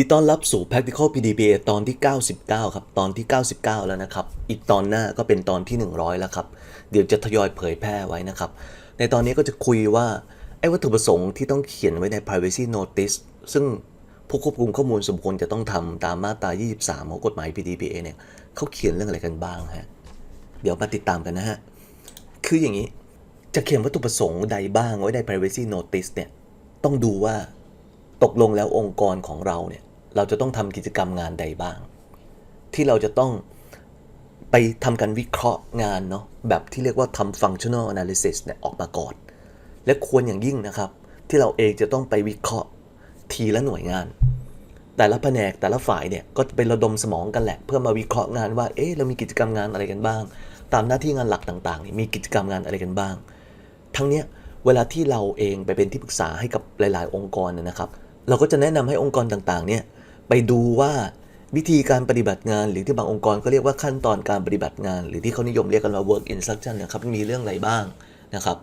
ดีต้อนรับสู่ Practical PDPA ตอนที่ 99 ครับ ตอนที่ 99 แล้วนะครับ อีกตอนหน้าก็เป็นตอนที่ 100 แล้วครับ เดี๋ยวจะทยอยเผยแพร่ไว้นะครับ ในตอนนี้ก็จะคุยว่า ไอ้วัตถุประสงค์ที่ต้องเขียนไว้ใน privacy notice ซึ่งผู้ควบคุมข้อมูลสมควรจะต้องทำตามมาตรา 23 ของกฎหมาย PDPA เนี่ยเขาเขียนเรื่องอะไรกันบ้างฮะ เดี๋ยวมาติดตามกันนะฮะ คืออย่างนี้ จะเขียนวัตถุประสงค์ใดบ้างไว้ใน privacy notice เนี่ย ต้องดูว่าตกลงแล้วองค์กรของเราเนี่ย เราจะต้องทำกิจกรรมงานใดบ้าง ที่เราจะต้องไปทำการวิเคราะห์งานเนาะแบบที่เรียกว่าทำ functional analysis เนี่ยออกมาก่อน และควรอย่างยิ่งนะครับ ที่เราเองจะต้องไปวิเคราะห์ทีละหน่วยงาน แต่ละแผนกแต่ละฝ่ายเนี่ยก็จะเป็นระดมสมองกันแหละ เพื่อมาวิเคราะห์งานว่าเอ๊ะเรามีกิจกรรมงานอะไรกันบ้าง ตามหน้าที่งานหลักต่างๆมีกิจกรรมงานอะไรกันบ้าง ทั้งเนี้ยเวลาที่เราเองไปเป็นที่ปรึกษาให้กับหลาย ๆ องค์กรเนยนะครับ เราก็จะแนะนำให้องค์กรต่างๆเนี่ย ไปดูว่าวิธีการปฏิบัติงาน หรือที่บางองค์กรก็เรียกว่าขั้นตอนการปฏิบัติงาน หรือที่เขานิยมเรียกกันว่า work instruction นะครับมีเรื่องอะไรบ้างนะครับ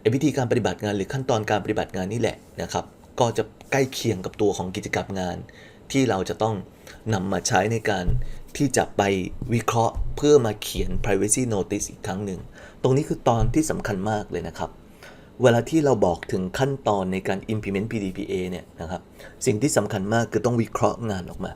ไอ้วิธีการปฏิบัติงานหรือขั้นตอนการปฏิบัติงานนี่แหละนะครับ ก็จะใกล้เคียงกับตัวของกิจกรรมงาน ที่เราจะต้องนำมาใช้ในการที่จะไปวิเคราะห์เพื่อมาเขียน privacy notice อีกครั้งหนึ่ง ตรงนี้คือตอนที่สำคัญมากเลยนะครับ เวลาที่เราบอกถึงขั้นตอนในการ implement PDPA เนี่ยนะครับสิ่งที่สำคัญมากคือต้องวิเคราะห์งานออกมา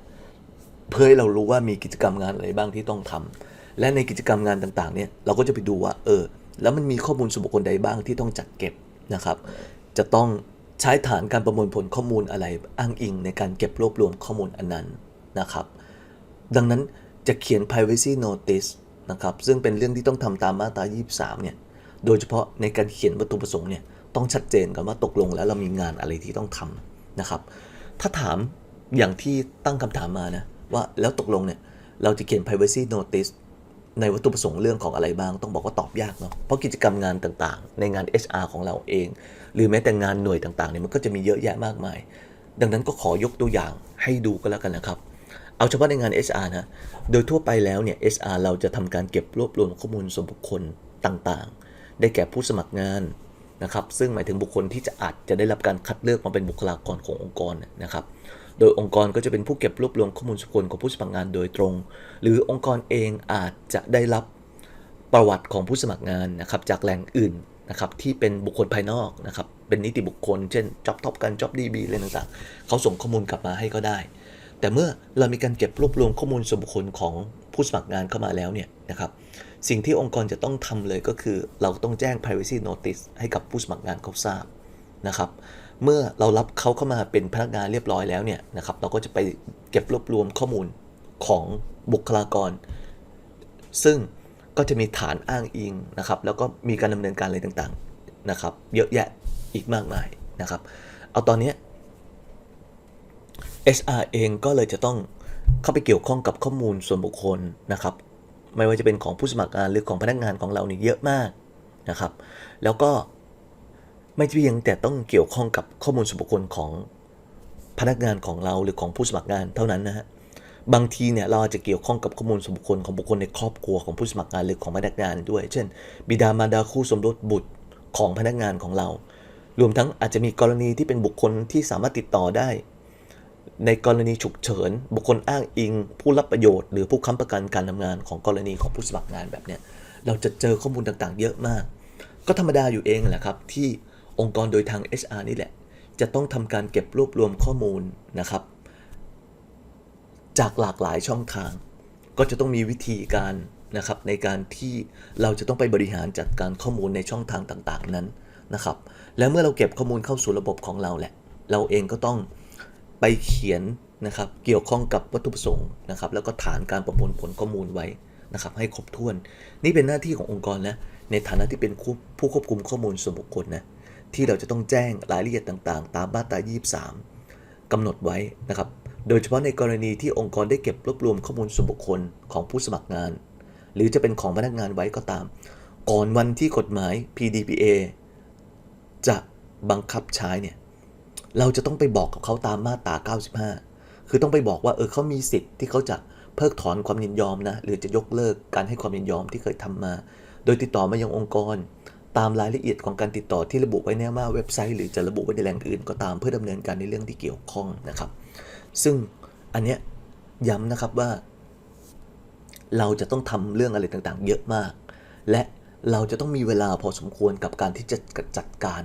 เพื่อให้เรารู้ว่ามีกิจกรรมงานอะไรบ้างที่ต้องทำและในกิจกรรมงานต่างๆเนี่ยเราก็จะไปดูว่าเออแล้วมันมีข้อมูลส่วนบุคคลใดบ้างที่ต้องจัดเก็บนะครับ จะต้องใช้ฐานการประมวลผลข้อมูลอะไรอ้างอิงในการเก็บรวบรวมข้อมูลอันนั้นนะครับ ดังนั้นจะเขียน privacy notice นะครับซึ่งเป็นเรื่องที่ต้องทำตามมาตรา 23 เนี่ย โดยเฉพาะในการเขียนวัตถุประสงค์เนี่ยต้องชัดเจนกันว่าตกลงแล้วเรามีงานอะไรที่ต้องทำนะครับ ถ้าถามอย่างที่ตั้งคำถามมานะว่าแล้วตกลงเนี่ยเราจะเขียน privacy notice ในวัตถุประสงค์เรื่องของอะไรบ้าง ต้องบอกว่าตอบยากเนาะเพราะกิจกรรมงานต่างๆ ในงาน HR ของเราเอง หรือแม้แต่งานหน่วยต่างๆเนี่ยมันก็จะมีเยอะแยะมากมาย ดังนั้นก็ขอยกตัวอย่างให้ดูก็แล้วกันนะครับ เอาเฉพาะในงาน HR นะโดยทั่วไปแล้วเนี่ย HR เราจะทำการเก็บรวบรวมข้อมูลส่วนบุคคลต่างๆ ได้แก่ผู้สมัครงานนะครับซึ่งหมายถึงบุคคลที่จะอาจจะได้รับการคัดเลือกมาเป็นบุคลากรขององค์กรนะครับโดยองค์กรก็จะเป็นผู้เก็บรวบรวมข้อมูลส่วนบุลของผู้สมัครงานโดยตรง หรือองค์กรเองอาจจะได้รับประวัติของผู้สมัครงานนะครับจากแหล่งอื่นนะครับที่เป็นบุคคลภายนอกนะครับเป็นนิติบุคคล เช่น Job Top กัน Job DB อะไรต่างๆ เขาส่งข้อมูลกลับมาให้ก็ได้ แต่เมื่อเรามีการเก็บรวบรวมข้อมูลส่วนบุคคลของผู้สมัครงานเข้ามาแล้วเนี่ยนะครับ สิ่งที่องค์กรจะต้องทำเลยก็คือ เราต้องแจ้ง privacy notice ให้กับผู้สมัครงานเขาทราบนะครับ เมื่อเรารับเขาเข้ามาเป็นพนักงานเรียบร้อยแล้วเนี่ยนะครับเราก็จะไปเก็บรวบรวมข้อมูลของบุคลากร ซึ่งก็จะมีฐานอ้างอิงนะครับ แล้วก็มีการดำเนินการอะไรต่างๆนะครับ เยอะแยะอีกมากมายนะครับ เอาตอนนี้ HR เองก็เลยจะต้องเข้าไปเกี่ยวข้องกับข้อมูลส่วนบุคคลนะครับ ไม่ว่าจะเป็นของผู้สมัครงานหรือของพนักงานของเราเนี่ยเยอะมากนะครับ แล้วก็ไม่เพียงแต่ต้องเกี่ยวข้องกับข้อมูลส่วนบุคคลของพนักงานของเราหรือของผู้สมัครงานเท่านั้นนะฮะบางทีเนี่ยเราอาจจะเกี่ยวข้องกับข้อมูลส่วนบุคคลของบุคคลในครอบครัวของผู้สมัครงานหรือของพนักงานด้วย เช่น บิดามารดาคู่สมรสบุตรของพนักงานของเรา รวมทั้งอาจจะมีกรณีที่เป็นบุคคลที่สามารถติดต่อได้ ในกรณีฉุกเฉิน บุคคลอ้างอิง ผู้รับประโยชน์หรือผู้ค้ำประกันการทำงานของกรณีของผู้สมัครงานแบบเนี้ยเราจะเจอข้อมูลต่างๆ เยอะมาก ก็ธรรมดาอยู่เองแหละครับ ที่องค์กรโดยทาง HR นี่แหละ จะต้องทำการเก็บรวบรวมข้อมูลนะครับ จากหลากหลายช่องทาง ก็จะต้องมีวิธีการนะครับในการที่เราจะต้องไปบริหารจัดการข้อมูลในช่องทางต่างๆนั้นนะครับ และเมื่อเราเก็บข้อมูลเข้าสู่ระบบของเราแหละ เราเองก็ต้อง ไปเขียนนะครับเกี่ยวข้องกับวัตถุประสงค์นะครับแล้วก็ฐานการประมวลผลข้อมูลไว้นะครับให้ครบถ้วน นี่เป็นหน้าที่ขององค์กรนะในฐานะที่เป็นผู้ควบคุมข้อมูลส่วนบุคคลนะที่เราจะต้องแจ้งรายละเอียดต่างๆ ตามมาตรา 23กำหนดไว้นะครับโดยเฉพาะในกรณีที่องค์กรได้เก็บรวบรวมข้อมูลส่วนบุคคลของผู้สมัครงาน หรือจะเป็นของพนักงานไว้ก็ตาม ก่อนวันที่กฎหมาย PDPA จะบังคับใช้เนี่ย เราจะต้องไปบอกกับเขาตามมาตรา 95 คือต้องไปบอกว่าเออเขามีสิทธิ์ที่เขาจะเพิกถอนความยินยอมนะหรือจะยกเลิกการให้ความยินยอมที่เคยทำมา โดยติดต่อมายังองค์กร ตามรายละเอียดของการติดต่อที่ระบุไว้ในหน้าเว็บไซต์ หรือจะระบุไว้ในแหล่งอื่นก็ตามเพื่อดำเนินการในเรื่องที่เกี่ยวข้องนะครับ ซึ่งอันเนี้ยย้ำนะครับว่า เราจะต้องทำเรื่องอะไรต่างๆ เยอะมาก และเราจะต้องมีเวลาพอสมควรกับการที่จะจัดการ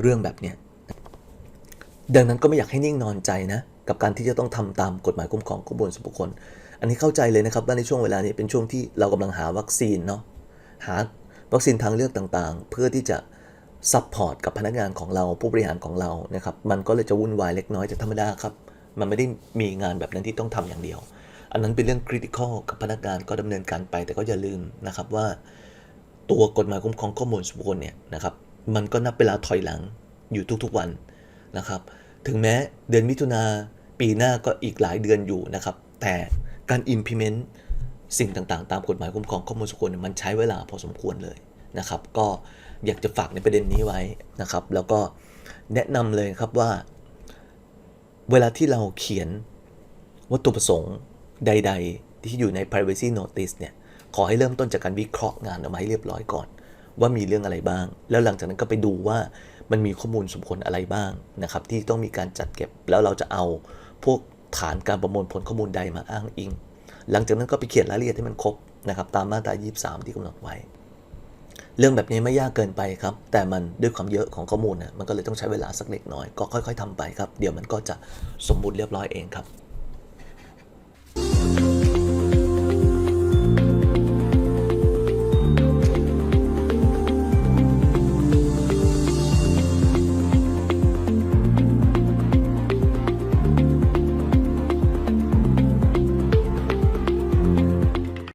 เรื่องแบบเนี้ย ดังนั้นก็ไม่อยากให้นิ่งนอนใจนะ กับการที่จะต้องทำตามกฎหมายคุ้มครองข้อมูลส่วนบุคคล อันนี้เข้าใจเลยนะครับว่าในช่วงเวลานี้เป็นช่วงที่เรากำลังหาวัคซีนเนาะหาวัคซีนทางเลือกต่างๆ เพื่อที่จะซัพพอร์ตกับพนักงานของเราผู้บริหารของเรานะครับมันก็เลยจะวุ่นวายเล็กน้อยแต่ธรรมดาครับ มันไม่ได้มีงานแบบนั้นที่ต้องทำอย่างเดียว อันนั้นเป็นเรื่องคริติคอลกับพนักงานก็ดำเนินการไป แต่ก็อย่าลืมนะครับว่า ตัวกฎหมายคุ้มครองข้อมูลส่วนบุคคลเนี่ยนะครับมันก็นับเวลาถอยหลังอยู่ทุกๆวันนะครับ ถึงแม้เดือนมิถุนาปีหน้าก็อีกหลายเดือนอยู่นะครับ แต่การ implement สิ่งต่างๆ ตามกฎหมายคุ้มครองข้อมูลส่วนบุคคลเนี่มันใช้เวลาพอสมควรเลยนะครับ ก็อยากจะฝากในประเด็นนี้ไว้นะครับ แล้วก็แนะนำเลยครับว่า เวลาที่เราเขียนวัตถุประสงค์ใด ๆ ที่อยู่ใน privacy notice เนี่ยขอให้เริ่มต้นจากการวิเคราะห์งานออกมาให้เรียบร้อยก่อน ว่ามีเรื่องอะไรบ้าง แล้วหลังจากนั้นก็ไปดูว่ามันมีข้อมูลสมควรอะไรบ้างนะครับ ที่ต้องมีการจัดเก็บแล้วเราจะเอาพวกฐานการประมวลผลข้อมูลใดมาอ้างอิง หลังจากนั้นก็ไปเขียนรายละเอียดให้มันครบนะครับตามมาตรา 23 ที่กำหนดไว้ เรื่องแบบนี้ไม่ยากเกินไปครับ แต่มันด้วยความเยอะของข้อมูลนะมันก็เลยต้องใช้เวลาสักเล็กน้อยก็ค่อย ๆทำไปครับ เดี๋ยวมันก็จะสมบูรณ์เรียบร้อยเองครับ